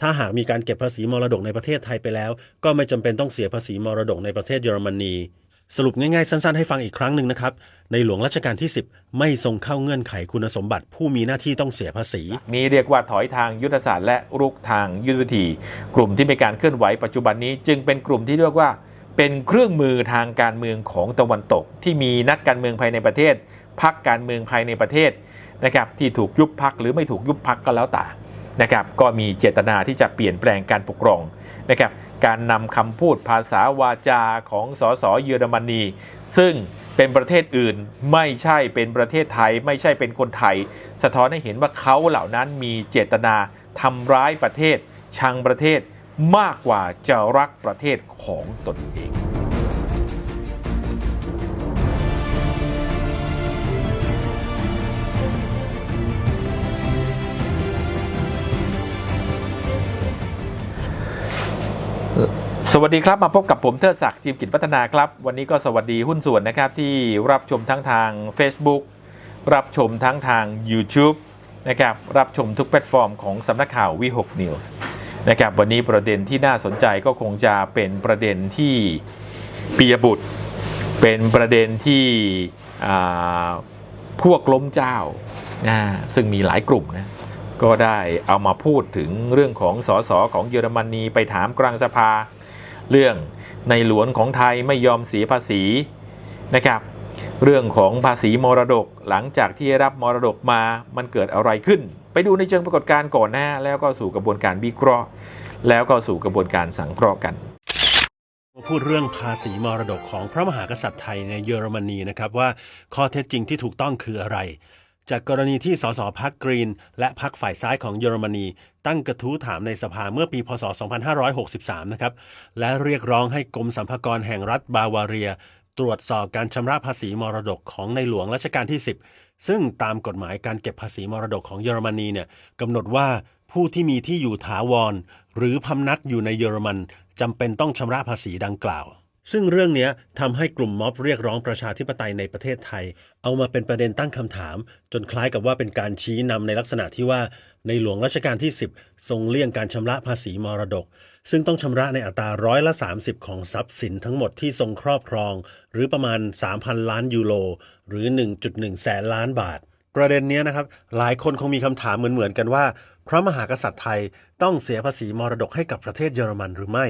ถ้าหากมีการเก็บภาษีมรดกในประเทศไทยไปแล้ว ก็ไม่จำเป็นต้องเสียภาษีมรดกในประเทศเยอรมนีสรุปง่ายๆ สั้นๆ ให้ฟังอีกครั้งหนึ่งนะครับ ในหลวงรัชกาลที่ 10 ไม่ทรงเข้าเงื่อนไขคุณสมบัติ ผู้มีหน้าที่ต้องเสียภาษี นี้เรียกว่าถอยทางยุทธศาสตร์และรุกทางยุทธวิธี กลุ่มที่มีการเคลื่อนไหวปัจจุบันนี้ จึงเป็นกลุ่มที่เรียกว่า เป็นเครื่องมือทางการเมืองของตะวันตก ที่มีนักการเมืองภายในประเทศพักการเมืองภายในประเทศนะครับที่ถูกยุบพักหรือไม่ถูกยุบพักก็แล้วแต่ นะครับก็มีเจตนาที่จะเปลี่ยนแปลงการปกครองนะครับการนำคำพูดภาษาวาจาของสสเยอรมนี ซึ่งเป็นประเทศอื่นไม่ใช่เป็นประเทศไทย ไม่ใช่เป็นคนไทย สะท้อนให้เห็นว่าเขาเหล่านั้นมีเจตนาทำร้ายประเทศ ชังประเทศมากกว่าจะรักประเทศของตนเอง สวัสดีครับ มาพบกับผมเทิดศักดิ์จิมกิจพัฒนาครับ วันนี้ก็สวัสดีหุ้นส่วนนะครับ ที่รับชมทั้งทาง Facebook รับชมทั้งทาง YouTube นะครับรับชมทุกแพลตฟอร์มของสำนักข่าววิหกนิวส์นะครับวันนี้ประเด็นที่น่าสนใจก็คงจะเป็นประเด็นที่ปียบุตร เป็นประเด็นที่พวกล้มเจ้านะซึ่งมีหลายกลุ่มนะก็ได้เอามาพูดถึงเรื่องของสสของเยอรมนีไปถามกลางสภา เรื่องในหลวงของไทยไม่ยอมเสียภาษีนะครับเรื่องของภาษีมรดกหลังจากที่รับมรดกมามันเกิดอะไรขึ้น ไปดูในเชิงปรากฏการณ์ก่อนนะแล้วก็สู่กระบวนการวิเคราะห์ แล้วก็สู่กระบวนการสังเคราะห์กันพูดเรื่องภาษีมรดกของพระมหากษัตริย์ไทยในเยอรมนีนะครับว่าข้อเท็จจริงที่ถูกต้องคืออะไร จากกรณีที่สสพักกรีน และพักฝ่ายซ้ายของเยอรมนี ตั้งกระทู้ถามในสภาเมื่อปีพศ 2563 นะครับ และเรียกร้องให้กรมสรรพากรแห่งรัฐบาวาเรีย ตรวจสอบการชำระภาษีมรดกของในหลวงรัชกาลที่ 10 ซึ่งตามกฎหมายการเก็บภาษีมรดกของเยอรมนีเนี่ยกำหนดว่าผู้ที่มีที่อยู่ถาวร หรือพำนักอยู่ในเยอรมันจำเป็นต้องชำระภาษีดังกล่าว ซึ่งเรื่องนี้ทำให้กลุ่มม็อบเรียกร้องประชาธิปไตยในประเทศไทย เอามาเป็นประเด็นตั้งคำถาม จนคล้ายกับว่าเป็นการชี้นำในลักษณะที่ว่าในหลวงรัชกาลที่ 10 ทรงเลี่ยงการชำระภาษีมรดก ซึ่งต้องชำระในอัตราร้อยละ 30 ของทรัพย์สินทั้งหมดที่ทรงครอบครอง หรือประมาณ 3,000 ล้านยูโรหรือ 1.1 แสนล้านบาท ประเด็นนี้นะครับหลายคนคงมีคำถามเหมือนๆกันว่า พระมหากษัตริย์ไทยต้องเสียภาษีมรดกให้กับประเทศเยอรมันหรือไม่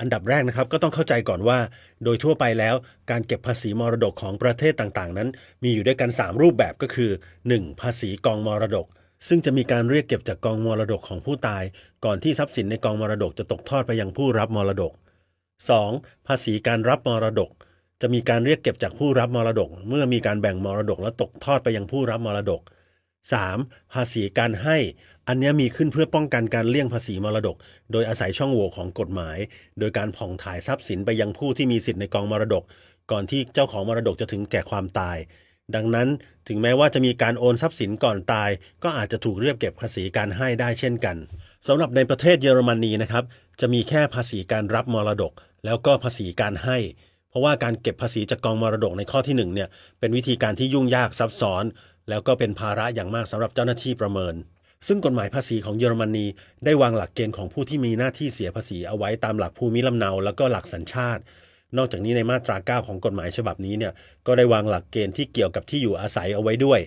อันดับแรกนะครับก็ต้องเข้าใจก่อนว่า โดยทั่วไปแล้วการเก็บภาษีมรดกของประเทศต่างๆ นั้น มีอยู่ด้วยกัน 3 รูปแบบก็คือ 1. ภาษีกองมรดก ซึ่งจะมีการเรียกเก็บจากกองมรดกของผู้ตาย ก่อนที่ทรัพย์สินในกองมรดกจะตกทอดไปยังผู้รับมรดก 2. ภาษีการรับมรดก จะมีการเรียกเก็บจากผู้รับมรดก เมื่อมีการแบ่งมรดกและตกทอดไปยังผู้รับมรดก 3. ภาษีการให้ อันนี้มีขึ้นเพื่อป้องกันการเลี่ยงภาษีมรดก โดยอาศัยช่องโหว่ของกฎหมาย โดยการผ่องถ่ายทรัพย์สินไปยังผู้ที่มีสิทธิ์ในกองมรดก ก่อนที่เจ้าของมรดกจะถึงแก่ความตาย ดังนั้นถึงแม้ว่าจะมีการโอนทรัพย์สินก่อนตาย ก็อาจจะถูกเรียกเก็บภาษีการให้ได้เช่นกันสำหรับในประเทศเยอรมนีนะครับจะมีแค่ภาษีการรับมรดก แล้วก็ภาษีการให้ เพราะว่าการเก็บภาษีจากกองมรดกในข้อที่หนึ่งเนี่ยเป็นวิธีการที่ยุ่งยากซับซ้อน แล้วก็เป็นภาระอย่างมากสำหรับเจ้าหน้าที่ประเมิน ซึ่งกฎหมายภาษีของเยอรมนีได้วางหลักเกณฑ์ของผู้ที่มีหน้าที่เสียภาษีเอาไว้ตามหลักภูมิลำเนา แล้วก็หลักสัญชาติ นอกจากนี้ในมาตรา 9 ของกฎหมายฉบับนี้เนี่ยก็ได้วางหลักเกณฑ์ที่เกี่ยวกับที่อยู่อาศัยเอาไว้ด้วย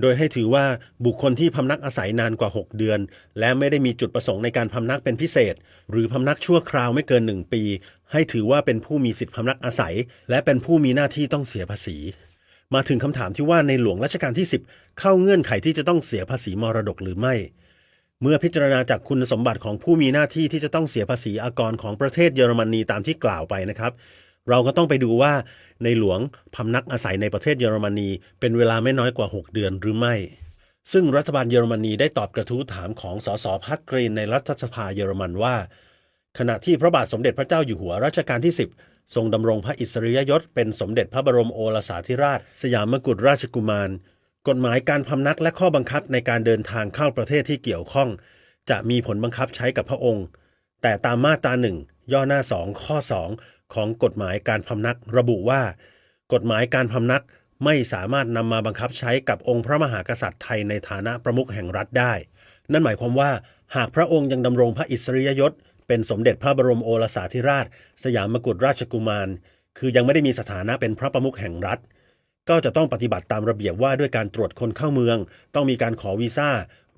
โดยให้ถือว่าบุคคลที่พำนักอาศัยนานกว่า 6 เดือน และไม่ได้มีจุดประสงค์ในการพำนักเป็นพิเศษ หรือพำนักชั่วคราวไม่เกิน 1 ปี ให้ถือว่าเป็นผู้มีสิทธิพำนักอาศัย และเป็นผู้มีหน้าที่ต้องเสียภาษี มาถึงคำถามที่ว่าในหลวงรัชกาลที่ 10 เข้าเงื่อนไขที่จะต้องเสียภาษีมรดกหรือไม่ เมื่อพิจารณาจากคุณสมบัติของผู้มีหน้าที่ที่จะต้องเสียภาษีอากรของประเทศเยอรมนีตามที่กล่าวไปนะครับ เราก็ต้องไปดูว่าในหลวงพำนักอาศัยในประเทศเยอรมนี เป็นเวลาไม่น้อยกว่า 6 เดือนหรือไม่ ซึ่งรัฐบาลเยอรมนีได้ตอบกระทู้ถามของสสพักกรีนในรัฐสภาเยอรมันว่า ขณะที่พระบาทสมเด็จพระเจ้าอยู่หัวรัชกาลที่ 10 ทรงดำรงพระอิสริยยศเป็นสมเด็จพระบรมโอรสาธิราช สยามกุฎราชกุมาร กฎหมายการพำนักและข้อบังคับในการเดินทางเข้าประเทศที่เกี่ยวข้อง จะมีผลบังคับใช้กับพระองค์ แต่ตามมาตราหนึ่งย่อหน้าสองข้อ2ของกฎหมายการพำนักระบุว่า กฎหมายการพำนักไม่สามารถนำมาบังคับใช้กับองค์พระมหากษัตริย์ไทยในฐานะประมุขแห่งรัฐได้ นั่นหมายความว่า หากพระองค์ยังดำรงพระอิสริยยศ เป็นสมเด็จพระบรมโอรสาธิราช สยามกุฎราชกุมาร คือยังไม่ได้มีสถานะเป็นพระประมุขแห่งรัฐ ก็จะต้องปฏิบัติตามระเบียบว่าด้วยการตรวจคนเข้าเมือง ต้องมีการขอวีซ่า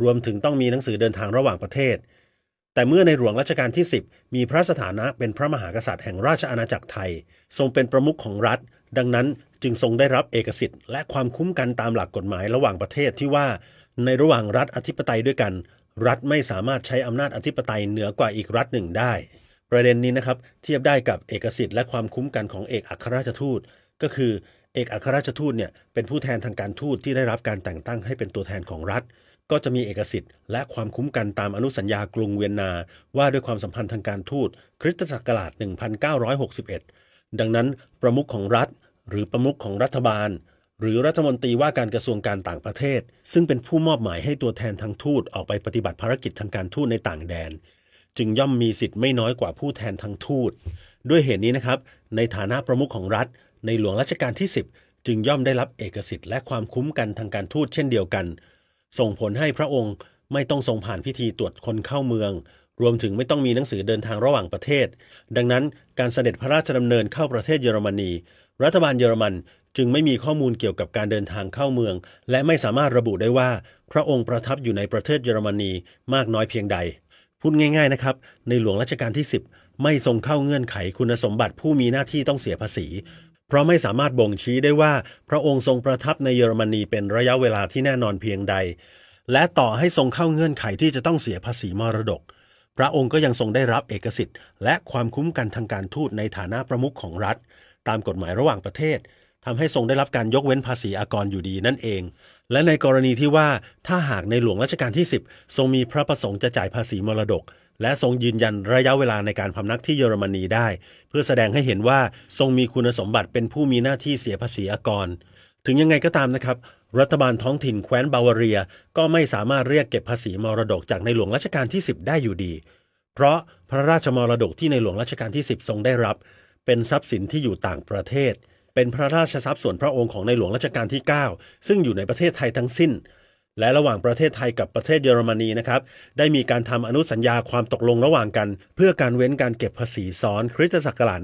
รวมถึงต้องมีหนังสือเดินทางระหว่างประเทศ แต่เมื่อในหลวงรัชกาลที่ 10 มีพระสถานะเป็นพระมหากษัตริย์แห่งราชอาณาจักรไทย ทรงเป็นประมุขของรัฐ ดังนั้นจึงทรงได้รับเอกสิทธิ์และความคุ้มกันตามหลักกฎหมายระหว่างประเทศที่ว่าในระหว่างรัฐอธิปไตยด้วยกัน รัฐไม่สามารถใช้อำนาจอธิปไตยเหนือกว่าอีกรัฐหนึ่งได้ ประเด็นนี้นะครับ เทียบได้กับเอกสิทธิ์และความคุ้มกันของเอกอัครราชทูต ก็คือเอกอัครราชทูตเนี่ยเป็นผู้แทนทางการทูตที่ได้รับการแต่งตั้งให้เป็นตัวแทนของรัฐ ก็จะมีเอกสิทธิ์และความคุ้มกันตามอนุสัญญากรุงเวียนนา ว่าด้วยความสัมพันธ์ทางการทูตคริสตศักราช 1961 ดังนั้น ประมุขของรัฐ หรือประมุขของรัฐบาล หรือรัฐมนตรีว่าการกระทรวงการต่างประเทศ ซึ่งเป็นผู้มอบหมายให้ตัวแทนทางทูตออกไปปฏิบัติภารกิจทางการทูตในต่างแดน จึงย่อมมีสิทธิ์ไม่น้อยกว่าผู้แทนทางทูต ด้วยเหตุนี้นะครับ ในฐานะประมุขของรัฐ ในหลวงรัชกาลที่ 10 จึงย่อมได้รับเอกสิทธิ์และความคุ้มกันทางการทูตเช่นเดียวกัน ส่งผลให้พระองค์ไม่ต้องทรงผ่านพิธีตรวจคนเข้าเมือง รวมถึงไม่ต้องมีหนังสือเดินทางระหว่างประเทศ ดังนั้นการเสด็จพระราชดำเนินเข้าประเทศเยอรมนี รัฐบาลเยอรมัน จึงไม่มีข้อมูลเกี่ยวกับการเดินทางเข้าเมือง และไม่สามารถระบุได้ว่า พระองค์ประทับอยู่ในประเทศเยอรมนีมากน้อยเพียงใด พูดง่าย ๆนะครับ ในหลวงรัชกาลที่ 10 ไม่ทรงเข้าเงื่อนไขคุณสมบัติผู้มีหน้าที่ต้องเสียภาษี เพราะไม่สามารถบ่งชี้ได้ว่า พระองค์ทรงประทับในเยอรมนีเป็นระยะเวลาที่แน่นอนเพียงใด และต่อให้ทรงเข้าเงื่อนไขที่จะต้องเสียภาษีมรดก พระองค์ก็ยังทรงได้รับเอกสิทธิ์ และความคุ้มกันทางการทูตในฐานะประมุขของรัฐ ตามกฎหมายระหว่างประเทศ ทำให้ทรงได้รับการยกเว้นภาษีอากรอยู่ดีนั่นเอง และในกรณีที่ว่าถ้าหากในหลวงรัชกาลที่ 10 ทรงมีพระประสงค์จะจ่ายภาษีมรดก และทรงยืนยันระยะเวลาในการพำนักที่เยอรมนีได้ เพื่อแสดงให้เห็นว่าทรงมีคุณสมบัติเป็นผู้มีหน้าที่เสียภาษีอากร ถึงยังไงก็ตามนะครับ รัฐบาลท้องถิ่นแคว้นบาวาเรีย ก็ไม่สามารถเรียกเก็บภาษีมรดกจากในหลวงรัชกาลที่ 10 ได้อยู่ดี เพราะพระราชมรดกที่ในหลวงรัชกาลที่ 10 ทรงได้รับ เป็นทรัพย์สินที่อยู่ต่างประเทศ เป็นพระราชทรัพย์ส่วนพระองค์ของในหลวงรัชกาลที่ 9 ซึ่งอยู่ในประเทศไทยทั้งสิ้น และระหว่างประเทศไทยกับประเทศเยอรมนีนะครับ ได้มีการทำอนุสัญญาความตกลงระหว่างกัน เพื่อการเว้นการเก็บภาษีซ้อนคริสตศักราช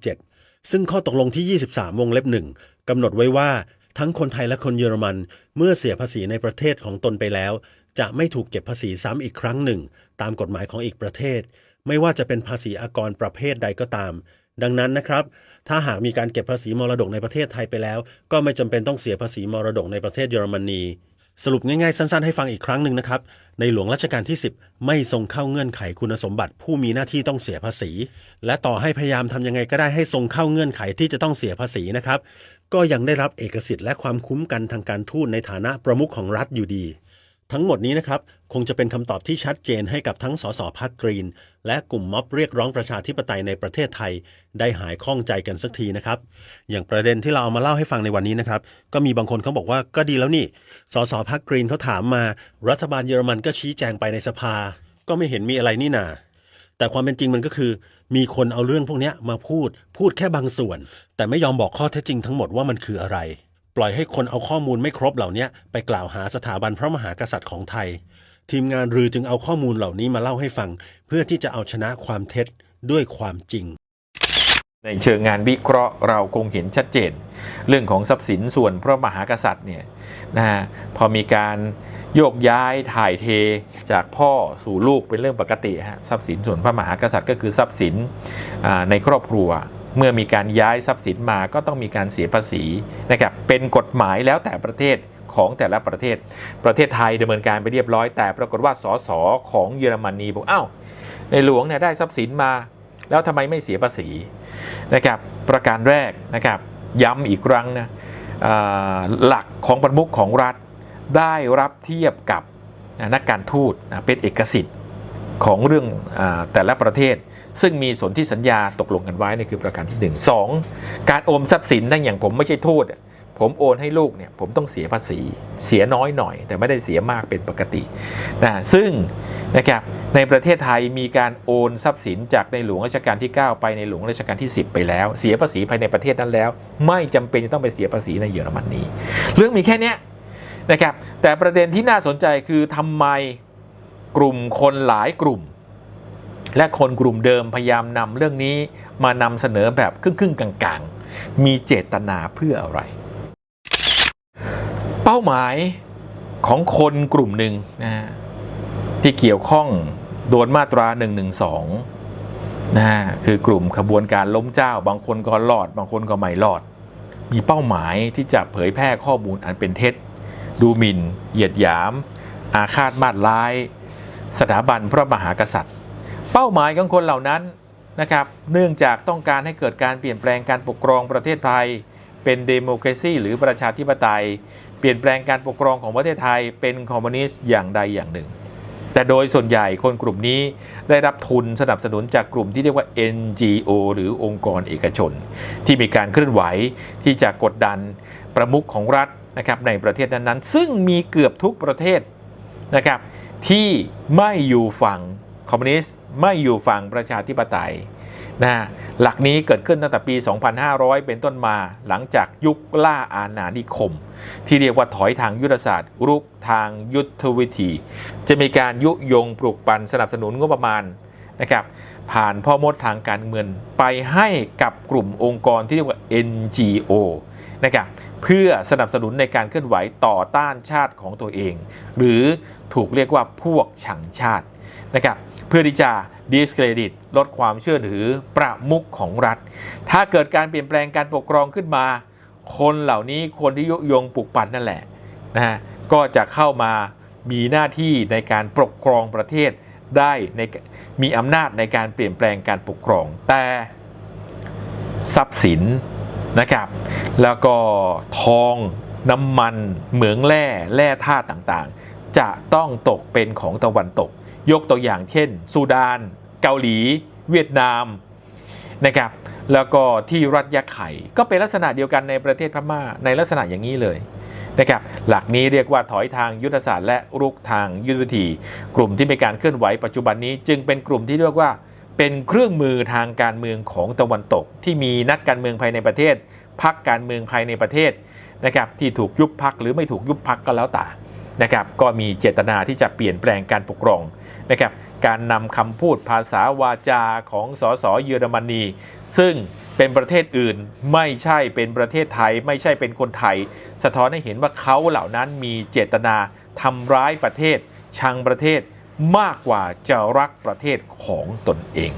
1967 ซึ่งข้อตกลงที่ 23 วงเล็บหนึ่งกำหนดไว้ว่าทั้งคนไทยและคนเยอรมัน เมื่อเสียภาษีในประเทศของตนไปแล้ว จะไม่ถูกเก็บภาษีซ้ำอีกครั้งหนึ่ง ตามกฎหมายของอีกประเทศ ไม่ว่าจะเป็นภาษีอากรประเภทใดก็ตาม ดังนั้นนะครับ ถ้าหากมีการเก็บภาษีมรดกในประเทศไทยไปแล้ว ก็ไม่จำเป็นต้องเสียภาษีมรดกในประเทศเยอรมนีสรุปง่ายๆ สั้นๆ ให้ฟังอีกครั้งหนึ่งนะครับ ในหลวงรัชกาลที่ 10 ไม่ทรงเข้าเงื่อนไขคุณสมบัติ ผู้มีหน้าที่ต้องเสียภาษี และต่อให้พยายามทำยังไงก็ได้ให้ทรงเข้าเงื่อนไขที่จะต้องเสียภาษีนะครับ ก็ยังได้รับเอกสิทธิ์และความคุ้มกันทางการทูตในฐานะประมุขของรัฐอยู่ดี ทั้งหมดนี้นะครับ คงจะเป็นคำตอบที่ชัดเจนให้กับทั้งสสพักกรีน และกลุ่มม็อบเรียกร้องประชาธิปไตยในประเทศไทย ได้หายข้องใจกันสักทีนะครับ อย่างประเด็นที่เราเอามาเล่าให้ฟังในวันนี้นะครับ ก็มีบางคนเขาบอกว่าก็ดีแล้วนี่ สสพักกรีนเขาถามมา รัฐบาลเยอรมันก็ชี้แจงไปในสภา ก็ไม่เห็นมีอะไรนี่นาแต่ความเป็นจริงมันก็คือ มีคนเอาเรื่องพวกนี้มาพูด พูดแค่บางส่วน แต่ไม่ยอมบอกข้อเท็จจริงทั้งหมดว่ามันคืออะไร ปล่อยให้คนเอาข้อมูลไม่ครบเหล่านี้ไปกล่าวหาสถาบันพระมหากษัตริย์ของไทย ทีมงานรือจึงเอาข้อมูลเหล่านี้มาเล่าให้ฟัง เพื่อที่จะเอาชนะความเท็จด้วยความจริง ในเชิงงานวิเคราะห์เราคงเห็นชัดเจน เรื่องของทรัพย์สินส่วนพระมหากษัตริย์เนี่ยนะฮะพอมีการโยกย้ายถ่ายเทจากพ่อสู่ลูกเป็นเรื่องปกติฮะทรัพย์สินส่วนพระมหากษัตริย์ก็คือทรัพย์สินในครอบครัว เมื่อมีการย้ายทรัพย์สินมาก็ต้องมีการเสียภาษีนะครับเป็นกฎหมายแล้วแต่ประเทศ ของแต่ละประเทศ ประเทศไทยดำเนินการไปเรียบร้อย แต่ปรากฏว่าสสของเยอรมนีบอกอ้าวในหลวงเนี่ยได้ทรัพย์สินมา แล้วทำไมไม่เสียภาษีนะครับประการแรกนะครับย้ำอีกครั้งนะหลักของประมุขของรัฐได้รับเทียบกับนักการทูตเป็นเอกสิทธิ์ของเรื่องอแต่ละประเทศ ซึ่งมีสนธิสัญญาตกลงกันไว้นี่คือประการที่ 1 2 การโอนทรัพย์สินนั่นอย่างผมไม่ใช่ทูต ผมโอนให้ลูกเนี่ยผมต้องเสียภาษี เสียน้อยหน่อย แต่ไม่ได้เสียมากเป็นปกตินะซึ่งนะครับในประเทศไทยมีการโอนทรัพย์สินจากในหลวงรัชกาลที่ 9 ไปในหลวงรัชกาลที่ 10 ไปแล้ว เสียภาษีภายในประเทศนั้นแล้ว ไม่จำเป็นจะต้องไปเสียภาษีในเยอรมนนีเรื่องมีแค่นี้นะครับแต่ประเด็นที่น่าสนใจคือทำไมกลุ่มคนหลายกลุ่ม และคนกลุ่มเดิมพยายามนำเรื่องนี้มานำเสนอแบบครึ่งๆกลางๆ มีเจตนาเพื่ออะไร ป้าหมายของคนกลุ่มหนึ่งนะฮะที่เกี่ยวข้องโดนมาตรา 1 1 2นะฮะคือกลุ่มขบวนการล้มเจ้า บางคนก็รอด บางคนก็ไม่รอด มีเป้าหมายที่จะเผยแพร่ข้อมูลอันเป็นเท็จ ดูหมิ่น เหยียดหยาม อาฆาตมาดร้าย สถาบันพระมหากษัตริย์ เป้าหมายของคนเหล่านั้นนะครับ เนื่องจากต้องการให้เกิดการเปลี่ยนแปลงการปกครองประเทศไทย เป็นเดโมครซีหรือประชาธิปไตย เปลี่ยนแปลงการปกครองของประเทศไทยเป็นคอมมิวนิสต์อย่างใดอย่างหนึ่ง แต่โดยส่วนใหญ่คนกลุ่มนี้ได้รับทุนสนับสนุนจากกลุ่มที่เรียกว่า NGO หรือองค์กรเอกชน ที่มีการเคลื่อนไหวที่จะกดดันประมุขของรัฐนะครับในประเทศนั้นๆ ซึ่งมีเกือบทุกประเทศนะครับที่ไม่อยู่ฝั่งคอมมิวนิสต์ไม่อยู่ฝั่งประชาธิปไตย นะหลักนี้เกิดขึ้นตั้งแต่ปี 2500 เป็นต้นมาหลังจากยุคล่าอาณานิคม ที่เรียกว่าถอยทางยุทธศาสตร์ รุกทางยุทธวิธี จะมีการยุยงปลุกปั่นสนับสนุนงบประมาณนะครับผ่านพ่อมดทางการเงินไปให้กับกลุ่มองค์กรที่เรียกว่า NGO นะครับเพื่อสนับสนุนในการเคลื่อนไหวต่อต้านชาติของตัวเอง หรือถูกเรียกว่าพวกชังชาตินะครับเพื่อที่จะ ดิสเครดิตลดความเชื่อถือประมุขของรัฐ ถ้าเกิดการเปลี่ยนแปลงการปกครองขึ้นมา คนเหล่านี้คนที่ยุยงปลุกปั่นนั่นแหละนะฮะก็จะเข้ามามีหน้าที่ในการปกครองประเทศได้ในมีอำนาจในการเปลี่ยนแปลงการปกครอง แต่ทรัพย์สินนะครับ แล้วก็ทองน้ำมัน เหมืองแร่แร่ธาตุต่างๆ จะต้องตกเป็นของตะวันตก ยกตัวอย่างเช่น ซูดาน เกาหลี เวียดนามนะครับแล้วก็ที่รัฐยะไข่ ก็เป็นลักษณะเดียวกันในประเทศพม่าในลักษณะอย่างนี้เลยนะครับหลักนี้เรียกว่าถอยทางยุทธศาสตร์และรุกทางยุทธวิธี กลุ่มที่มีการเคลื่อนไหวปัจจุบันนี้ จึงเป็นกลุ่มที่เรียกว่า เป็นเครื่องมือทางการเมืองของตะวันตก ที่มีนักการเมืองภายในประเทศพักการเมืองภายในประเทศนะครับที่ถูกยุบพักหรือไม่ถูกยุบพักก็แล้วแต่นะครับก็มีเจตนาที่จะเปลี่ยนแปลงการปกครองนะครับ การนำคำพูดภาษาวาจาของสสเยอรมนี ซึ่งเป็นประเทศอื่นไม่ใช่เป็นประเทศไทย ไม่ใช่เป็นคนไทย สะท้อนให้เห็นว่าเขาเหล่านั้นมีเจตนาทำร้ายประเทศ ชังประเทศมากกว่าจะรักประเทศของตนเอง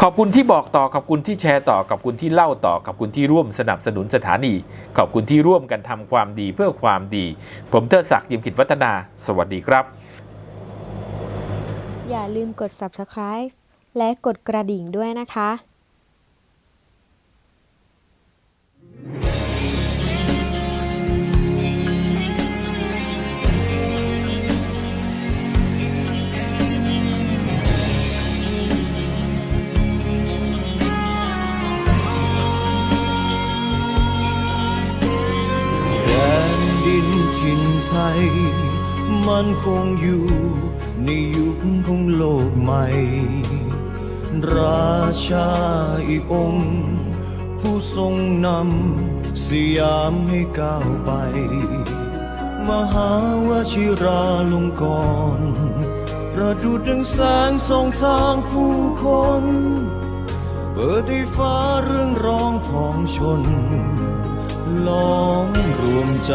ขอบคุณที่บอกต่อขอบคุณที่แชร์ต่อขอบคุณที่เล่าต่อขอบคุณที่ร่วมสนับสนุนสถานี ขอบคุณที่ร่วมกันทำความดีเพื่อความดี ผมเทอศักดิ์ยิมกิจวัฒนา สวัสดีครับ อย่าลืมกด subscribe และกดกระดิ่งด้วยนะคะแดนดินถิ่นไทยมันคงอยู่ ในยุคของโลกใหม่ ราชาอีกองค์ ผู้ทรงนำสยามให้ก้าวไป มหาวชิราลงกรประดุจดังแสงส่องทางผู้คน เปิดให้ฟ้าเรื่องร้องของชนล้อมรวมใจ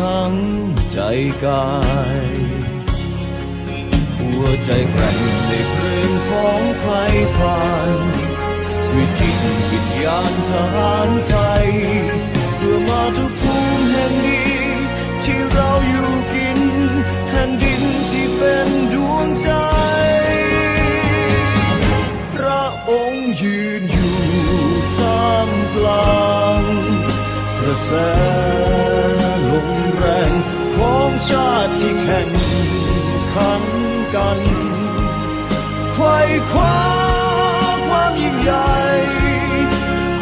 ทั้งใจกาย หัวใจแกร่งในเพลงของใครผ่านด้วยจิตวิญญาณทหารไทย เพื่อมาทุกภูมิแห่งนี้ ที่เราอยู่กินแผ่นดินที่เป็นดวงใจ พระองค์ยืนอยู่ท่ามกลางกระแส ไขว่คว้าความยิ่งใหญ่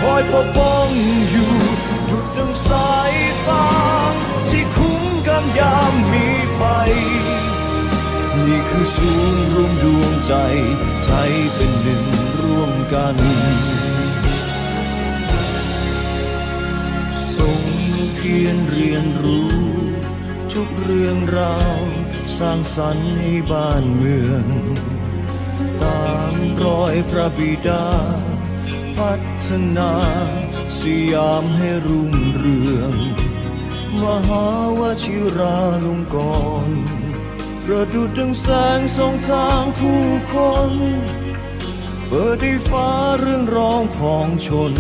คอยปกป้องอยู่ดุดดังสายฟ้าที่คุ้มกันยามมีภัยนี่คือศูนย์รวมดวงใจใจเป็นหนึ่งร่วมกันส่งเพียรเรียนรู้ ทุกเรื่องราวสร้างสรรค์ให้บ้านเมือง ตามรอยพระบิดา พัฒนาสยามให้รุ่งเรือง มหาวชิราลงกรประดุดดังแสงส่องทางผู้คน เปิดให้ฟ้าเรื่องร้องของชน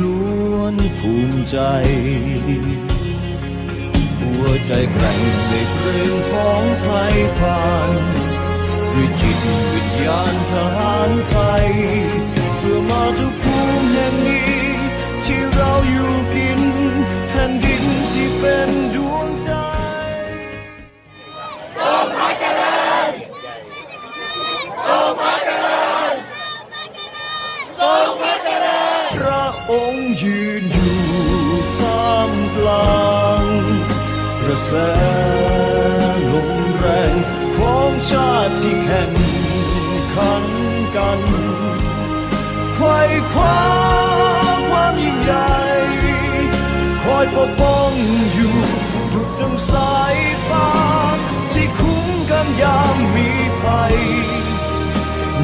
ล้วนภูมิใจ หัวใจแกร่งในเกรงของไทยผ่า ด้วยจิตวิญญาณทหารไทย เพื่อมาทุกภูมิแห่งนี้ ที่เราอยู่กินแผ่นดินที่เป็นดวงใจพระองค์ยืนอยู่ท่ามกลางกระแส ดุดดังสายฟ้าที่คุ้มกันยามมีภัย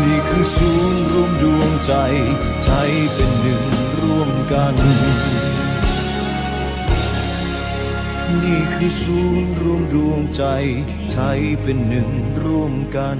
นี่คือศูนย์รวมดวงใจใจเป็นหนึ่งร่วมกัน นี่คือศูนย์รวมดวงใจใจเป็นหนึ่งร่วมกัน